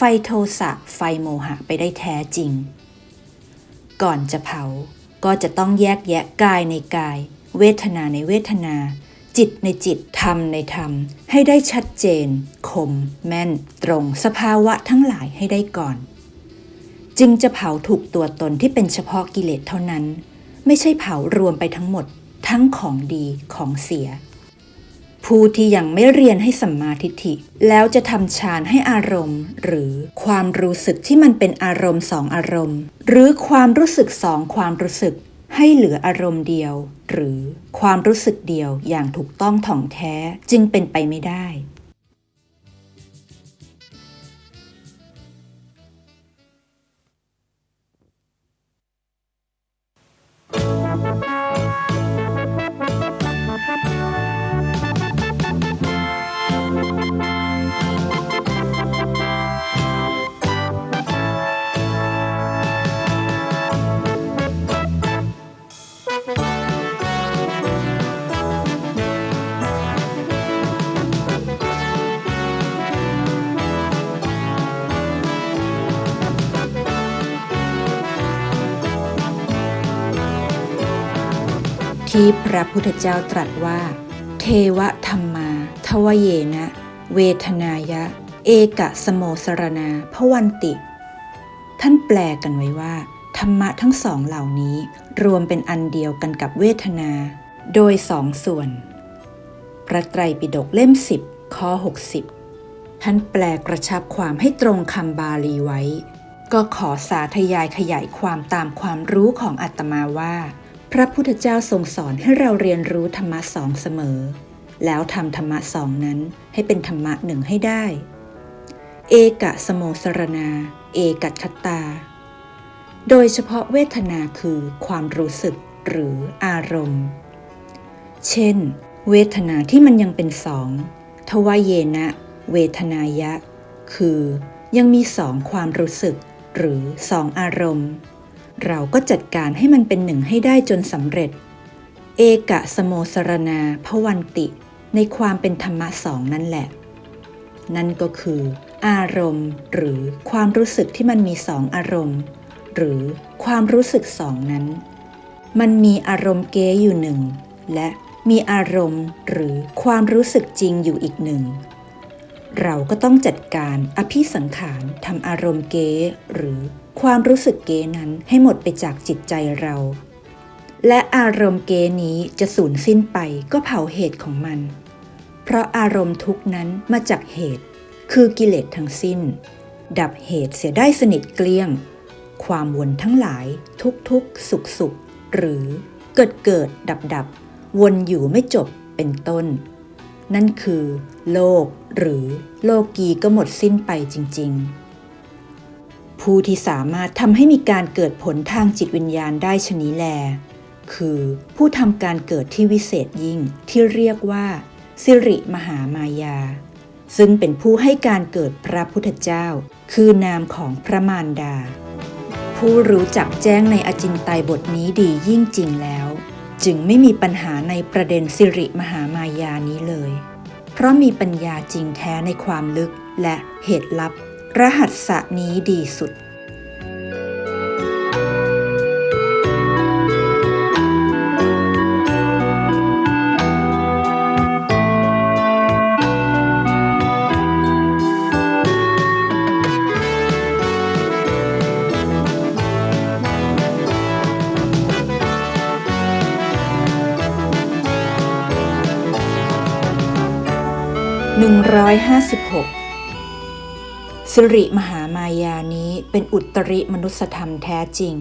ไฟโทสะไฟโมหะไปได้แท้จริง ก่อนจะเผาก็จะต้องแยกแยะกายในกาย เวทนาในเวทนา จิตในจิต ธรรมในธรรม ให้ได้ชัดเจน คม แม่น ตรงสภาวะทั้งหลายให้ได้ก่อน จึงจะเผาถูกตัวตนที่เป็นเฉพาะกิเลสเท่านั้น ไม่ใช่เผารวมไปทั้งหมด ทั้งของดีของเสีย ผู้ที่ยังไม่เรียนให้สัมมาทิฏฐิ แล้วจะทำฌานให้อารมณ์ หรือความรู้สึกที่มันเป็นอารมณ์สองอารมณ์ หรือความรู้สึกสองความรู้สึก ให้เหลืออารมณ์เดียว หรือความรู้สึกเดียวอย่างถูกต้องถ่องแท้จึงเป็นไปไม่ได้ ที่พระพุทธเจ้าตรัสว่า เทวธรรมา ทวเยนะ เวทนายะ เอกะสโมสรณาพวันติ ท่านแปลกันไว้ว่า ธรรมะทั้งสองเหล่านี้รวมเป็นอันเดียวกันกับเวทนา โดยสองส่วน พระไตรปิฎกเล่ม10ข้อ 60 ท่านแปลกระชับความให้ตรงคำบาลีไว้ ก็ขอสาธยายขยายความตามความรู้ของอาตมาว่า พระพุทธเจ้าทรงสอนให้เราเรียนรู้ธรรมะสองเสมอ แล้วทำธรรมะสองนั้นให้เป็นธรรมะหนึ่งให้ได้ เอกะสโมสรณาเอกัตคตา โดยเฉพาะเวทนาคือความรู้สึกหรืออารมณ์ เช่น เวทนาที่มันยังเป็นสองทวายเยนะ เวทนายะ คือยังมีสองความรู้สึกหรือสองอารมณ์ เราก็จัดการให้มันเป็นหนึ่งให้ได้จนสำเร็จ เอกะสโมสรณาพวันติ ในความเป็นธรรมะสองนั่นแหละ นั่นก็คือ อารมณ์ หรือความรู้สึกที่มันมีสองอารมณ์ หรือความรู้สึกสองนั้น มันมีอารมณ์เกอยู่หนึ่ง และมีอารมณ์หรือความรู้สึกจริงอยู่อีกหนึ่ง เราก็ต้องจัดการอภิสังขารทำอารมณ์เกหรือ ความรู้สึกเกนั้นให้หมดไปจากจิตใจเรา และอารมณ์เกนี้จะสูญสิ้นไปก็เผาเหตุของมัน เพราะอารมณ์ทุกนั้นมาจากเหตุ คือกิเลสทั้งสิ้น ดับเหตุเสียได้สนิทเกลี้ยง ความวนทั้งหลายทุกทุกสุขสุขหรือเกิดเกิดดับดับวนอยู่ไม่จบเป็นต้น นั่นคือ โลกหรือโลกีก็หมดสิ้นไปจริง ๆ ผู้ที่สามารถทำให้มีการเกิดผลทางจิตวิญญาณได้ชนีแล คือผู้ทำการเกิดที่วิเศษยิ่งที่เรียกว่า สิริมหามายา ซึ่งเป็นผู้ให้การเกิดพระพุทธเจ้า คือนามของพระมารดา ผู้รู้จักแจ้งในอจินไตยบทนี้ดียิ่งจริงแล้ว จึงไม่มีปัญหาในประเด็นสิริมหามายานี้เลย เพราะมีปัญญาจริงแท้ในความลึกและเหตุลับ รหัสสะนี้ดีสุด 156 สิริมหามายานี้เป็นอุตริมนุสธรรมแท้จริง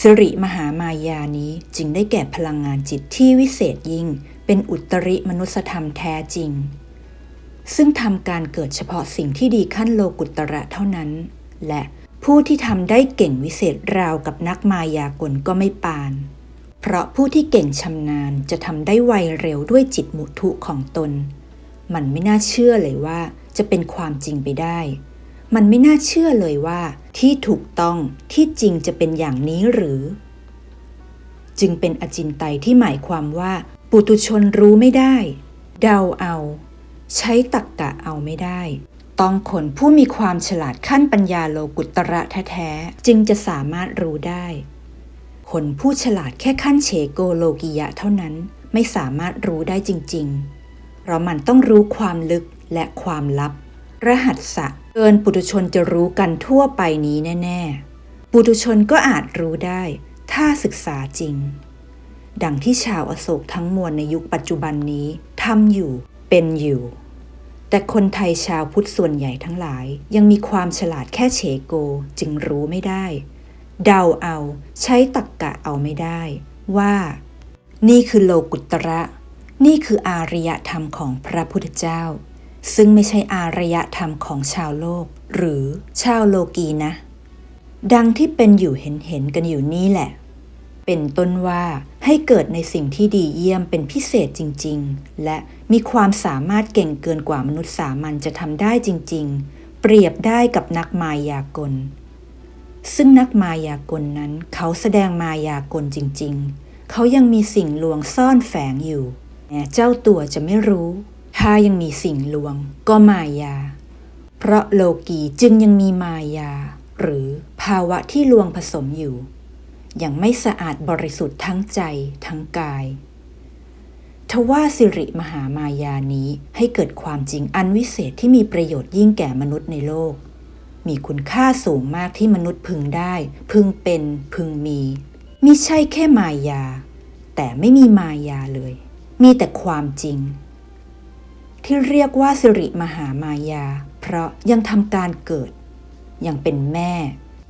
สิริมหามายานี้จึงได้แก่พลังงานจิตที่วิเศษยิ่ง เป็นอุตริมนุสธรรมแท้จริง ซึ่งทำการเกิดเฉพาะสิ่งที่ดีขั้นโลกุตระเท่านั้น และผู้ที่ทำได้เก่งวิเศษราวกับนักมายากลก็ไม่ปาน เพราะผู้ที่เก่งชำนาญจะทำได้ไวเร็วด้วยจิตมุทุของตน มันไม่น่าเชื่อเลยว่า จะเป็นความจริงไปได้ มันไม่น่าเชื่อเลยว่า ที่ถูกต้องที่จริงจะเป็นอย่างนี้หรือ จึงเป็นอจินไตยที่หมายความว่า ปุตุชนรู้ไม่ได้ เดาเอา ใช้ตักกะเอาไม่ได้ ต้องคนผู้มีความฉลาดขั้นปัญญาโลกุตระแท้ๆจึงจะสามารถรู้ได้ คนผู้ฉลาดแค่ขั้นเฉโกโลกิยะเท่านั้นไม่สามารถรู้ได้จริง ๆ ราะมันต้องรู้ความลึกและความลับ รหัสสะเกินปุถุชนจะรู้กันทั่วไปนี้แน่ ๆ ปุถุชนก็อาจรู้ได้ ถ้าศึกษาจริง ดังที่ชาวอโศกทั้งมวลในยุคปัจจุบันนี้ทำอยู่เป็นอยู่ แต่คนไทยชาวพุทธส่วนใหญ่ทั้งหลาย ยังมีความฉลาดแค่เฉโกจึงรู้ไม่ได้ เดาเอาใช้ตักกะเอาไม่ได้ ว่า นี่คือโลกุตระ นี่คืออารยธรรมของพระพุทธเจ้า ซึ่งไม่ใช่อารยธรรมของชาวโลก หรือชาวโลกีนะ ดังที่เป็นอยู่เห็นเห็นกันอยู่นี่แหละ เป็นต้นว่าให้เกิดในสิ่งที่ดีเยี่ยมเป็นพิเศษจริง ๆ และมีความสามารถเก่งเกินกว่ามนุษย์สามัญจะทำได้จริง ๆ เปรียบได้กับนักมายากล ซึ่งนักมายากลนั้นเขาแสดงมายากลจริง ๆ เขายังมีสิ่งลวงซ่อนแฝงอยู่ แม้เจ้าตัวจะไม่รู้ ถ้ายังมีสิ่งลวงก็มายา เพราะโลกีจึงยังมีมายา หรือภาวะที่ลวงผสมอยู่ ยังไม่สะอาดบริสุทธิ์ทั้งใจทั้งกาย ทว่าสิริมหามายานี้ให้เกิดความจริงอันวิเศษที่มีประโยชน์ยิ่งแก่มนุษย์ในโลก มีคุณค่าสูงมากที่มนุษย์พึงได้ พึงเป็นพึงมีมิใช่แค่มายา แต่ไม่มีมายาเลย มีแต่ความจริง ที่เรียกว่าสิริมหามายา เพราะยังทำการเกิด ยังเป็นแม่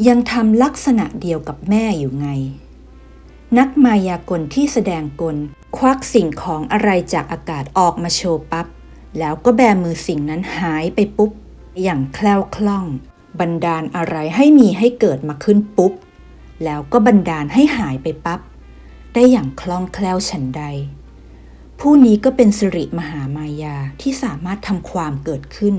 ยังทำลักษณะเดียวกับแม่อยู่ไง นักมายากลที่แสดงกล ควักสิ่งของอะไรจากอากาศออกมาโชว์ปับ๊บแล้วก็แบมือสิ่งนั้นหายไปปุ๊บ อย่างแคล่วคล่อง บันดาลอะไรให้มีให้เกิดมาขึ้นปุ๊บ แล้วก็บันดาลให้หายไปปับ๊บได้อย่างคล่องแคล่วฉันใด ผู้นี้ก็เป็นสิริมหามายาที่สามารถทำความเกิดขึ้น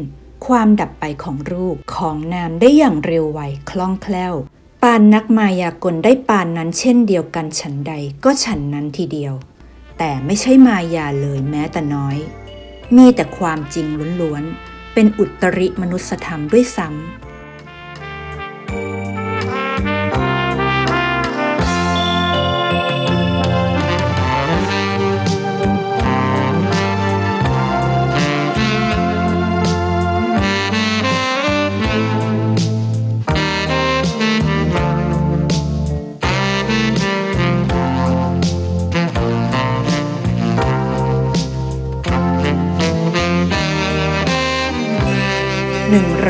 ความดับไปของรูปของนามได้อย่างเร็วไวคล่องแคล่ว ปานนักมายากลได้ปานนั้นเช่นเดียวกันฉันใดก็ฉันนั้นทีเดียว แต่ไม่ใช่มายาเลยแม้แต่น้อย มีแต่ความจริงล้วนๆเป็นอุตริมนุสธรรมด้วยซ้ำ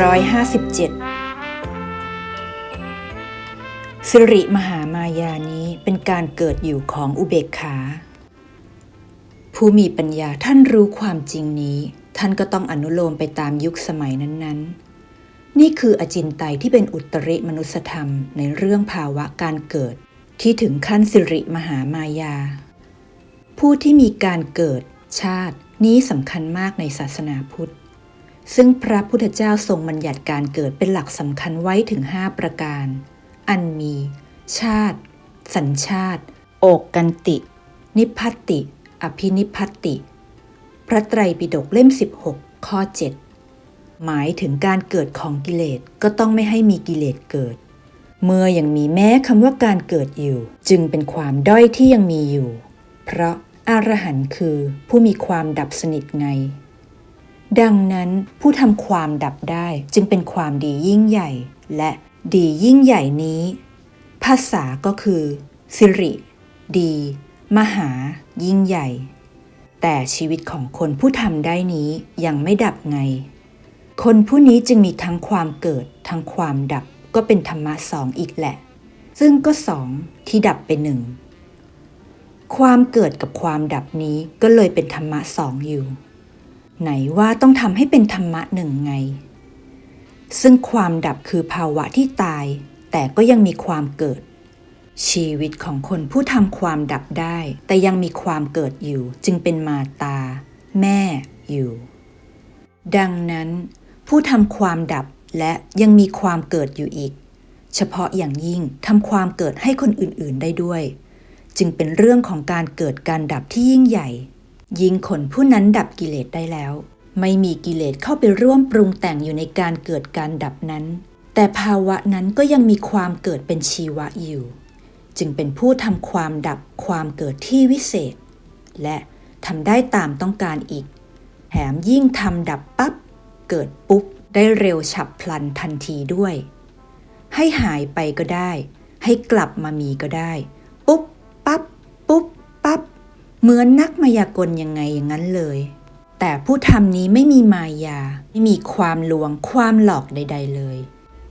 157 สิริมหามายานี้เป็นการเกิดอยู่ของอุเบกขา ผู้มีปัญญาท่านรู้ความจริงนี้ ท่านก็ต้องอนุโลมไปตามยุคสมัยนั้น ๆ นี่คืออจินไตยที่เป็นอุตริมนุสธรรมในเรื่องภาวะการเกิด ที่ถึงขั้นสิริมหามายา ผู้ที่มีการเกิดชาตินี้สำคัญมากในศาสนาพุทธ ซึ่งพระพุทธเจ้าทรงบัญญัติการเกิดเป็นหลักสำคัญไว้ถึง 5 ประการ อันมี ชาติ สัญชาติ โอกกันติ นิพพัตติ อภินิพพัตติ พระไตรปิฎกเล่ม 16 ข้อ 7 หมายถึงการเกิดของกิเลสก็ต้องไม่ให้มีกิเลสเกิด เมื่อยังมีแม้คำว่าการเกิดอยู่ จึงเป็นความด้อยที่ยังมีอยู่ เพราะอรหันต์คือผู้มีความดับสนิทไง ดังนั้นผู้ทำความดับได้จึงเป็นความดียิ่งใหญ่ และดียิ่งใหญ่นี้ ภาษาก็คือสิริ ดี มหา ยิ่งใหญ่ แต่ชีวิตของคนผู้ทำได้นี้ยังไม่ดับไง คนผู้นี้จึงมีทั้งความเกิดทั้งความดับก็เป็นธรรมะสองอีกแหละ ซึ่งก็สองที่ดับไปหนึ่งความเกิดกับความดับนี้ก็เลยเป็นธรรมะสองอยู่ ไหนว่าต้องทำให้เป็นธรรมะหนึ่งไง ซึ่งความดับคือภาวะที่ตาย แต่ก็ยังมีความเกิด ชีวิตของคนผู้ทำความดับได้ แต่ยังมีความเกิดอยู่จึงเป็นมาตา แม่อยู่ ดังนั้น ผู้ทำความดับและยังมีความเกิดอยู่อีก เฉพาะอย่างยิ่งทำความเกิดให้คนอื่นๆได้ด้วย จึงเป็นเรื่องของการเกิดการดับที่ยิ่งใหญ่ ยิ่งคนผู้นั้นดับกิเลสได้แล้ว ไม่มีกิเลสเข้าไปร่วมปรุงแต่งอยู่ในการเกิดการดับนั้น แต่ภาวะนั้นก็ยังมีความเกิดเป็นชีวะอยู่ จึงเป็นผู้ทำความดับความเกิดที่วิเศษ และทำได้ตามต้องการอีก แถมยิ่งทำดับปั๊บเกิดปุ๊บได้เร็วฉับพลันทันทีด้วย ให้หายไปก็ได้ ให้กลับมามีก็ได้ ปุ๊บ ปั๊บปุ๊บ ปั๊บ เหมือนนักมายากลยังไงอย่างนั้นเลย แต่ผู้ทำนี้ไม่มีมายา ไม่มีความลวงความหลอกใด ๆเลย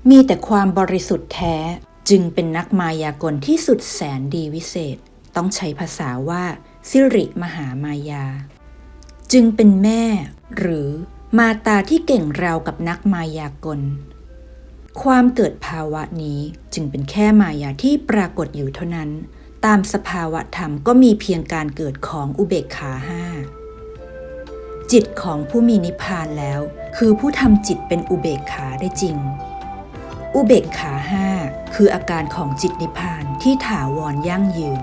มีแต่ความบริสุทธิ์แท้จึงเป็นนักมายากลที่สุดแสนดีวิเศษ ต้องใช้ภาษาว่า สิริมหามายา จึงเป็นแม่ หรือมาตาที่เก่งราวกับนักมายากล ความเกิดภาวะนี้จึงเป็นแค่มายาที่ปรากฏอยู่เท่านั้น ตามสภาวะธรรมก็มีเพียงการเกิดของอุเบกขาห้าจิตของผู้มีนิพพานแล้ว คือผู้ทำจิตเป็นอุเบกขาได้จริง อุเบกขาห้าคืออาการของจิตนิพพานที่ถาวรยั่งยืน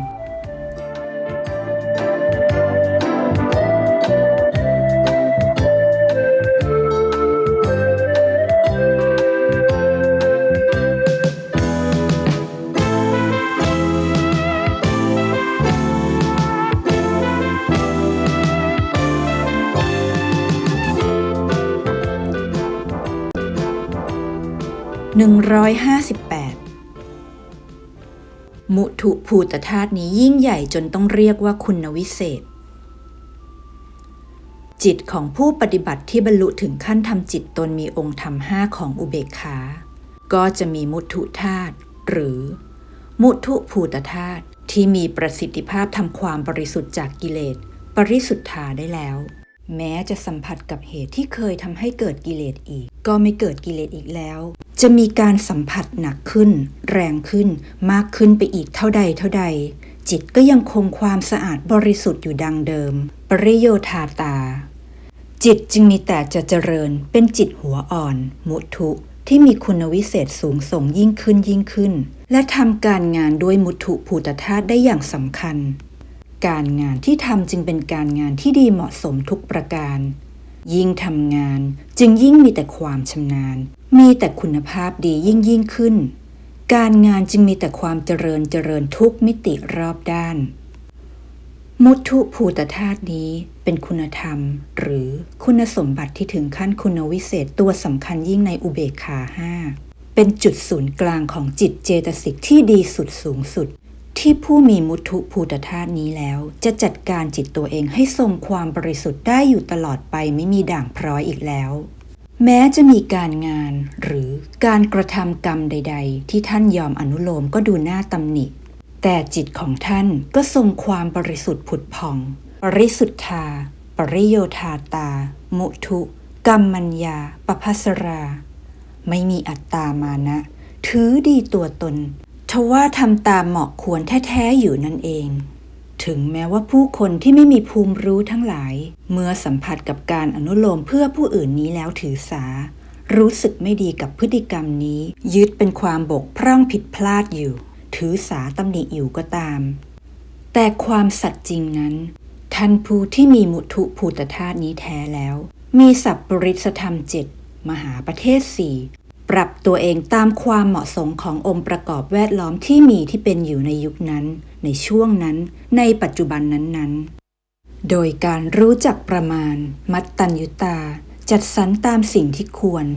158 มุทุภูตธาตุนี้ยิ่งใหญ่จนต้องเรียกว่าคุณวิเศษ จิตของผู้ปฏิบัติที่บรรลุถึงขั้นทำจิตตนมีองค์ธรรมห้าของอุเบกขา ก็จะมีมุทุธาตุหรือ มุทุภูตธาตุที่มีประสิทธิภาพทำความบริสุทธิ์จากกิเลสปริสุทธาได้แล้ว แม้จะสัมผัสกับเหตุที่เคยทำให้เกิดกิเลสอีก ก็ไม่เกิดกิเลสอีกแล้ว จะมีการสัมผัสหนักขึ้น แรงขึ้น มากขึ้นไปอีกเท่าใดเท่าใด จิตก็ยังคงความสะอาดบริสุทธิ์อยู่ดังเดิม ปริโยธาตา จิตจึงมีแต่จะเจริญ เป็นจิตหัวอ่อน มุทุที่มีคุณวิเศษสูงส่งยิ่งขึ้นยิ่งขึ้น และทำการงานด้วยมุทุภูตธาตุได้อย่างสำคัญ การงานที่ทำจึงเป็นการงานที่ดีเหมาะสมทุกประการ ยิ่งทำงานจึงยิ่งมีแต่ความชำนาญ มีแต่คุณภาพดียิ่งยิ่งขึ้น การงานจึงมีแต่ความเจริญเจริญทุกมิติรอบด้าน มุทุภูตธาตุนี้เป็นคุณธรรม หรือคุณสมบัติที่ถึงขั้นคุณวิเศษตัวสำคัญยิ่งในอุเบกขาห้าเป็นจุดศูนย์กลางของจิตเจตสิกที่ดีสุดสูงสุด ที่ผู้มีมุทุภูตธาตุนี้แล้ว จะจัดการจิตตัวเองให้ทรงความบริสุทธิ์ได้อยู่ตลอดไปไม่มีด่างพร้อยอีกแล้ว แม้จะมีการงานหรือการกระทำกรรมใด ๆ ที่ท่านยอมอนุโลมก็ดูน่าตำหนิ แต่จิตของท่านก็ทรงความบริสุทธิ์ผุดผ่อง ปริสุทธา ปริโยธาตา มุทุกรรมัญญาปภัสรา ไม่มีอัตตามานะ ถือดีตัวตนทว่าทำตามเหมาะควรแท้ ๆ อยู่นั่นเอง ถึงแม้ว่าผู้คนที่ไม่มีภูมิรู้ทั้งหลาย เมื่อสัมผัสกับการอนุโลมเพื่อผู้อื่นนี้แล้วถือสา รู้สึกไม่ดีกับพฤติกรรมนี้ ยึดเป็นความบกพร่องผิดพลาดอยู่ ถือสาตำหนิอยู่ก็ตาม แต่ความสัตย์จริงนั้น ท่านผู้ที่มีมุทุภูตธาตุนี้แท้แล้ว มีสัพปริสธรรมเจ็ดมหาประเทศสี่ ปรับตัวเองตามความเหมาะสมขององค์ประกอบแวดล้อมที่มีที่เป็นอยู่ในยุคนั้น ในช่วงนั้น ในปัจจุบันนั้นๆ โดยการรู้จักประมาณ มัตตัญญุตา จัดสรรตามสิ่งที่ควร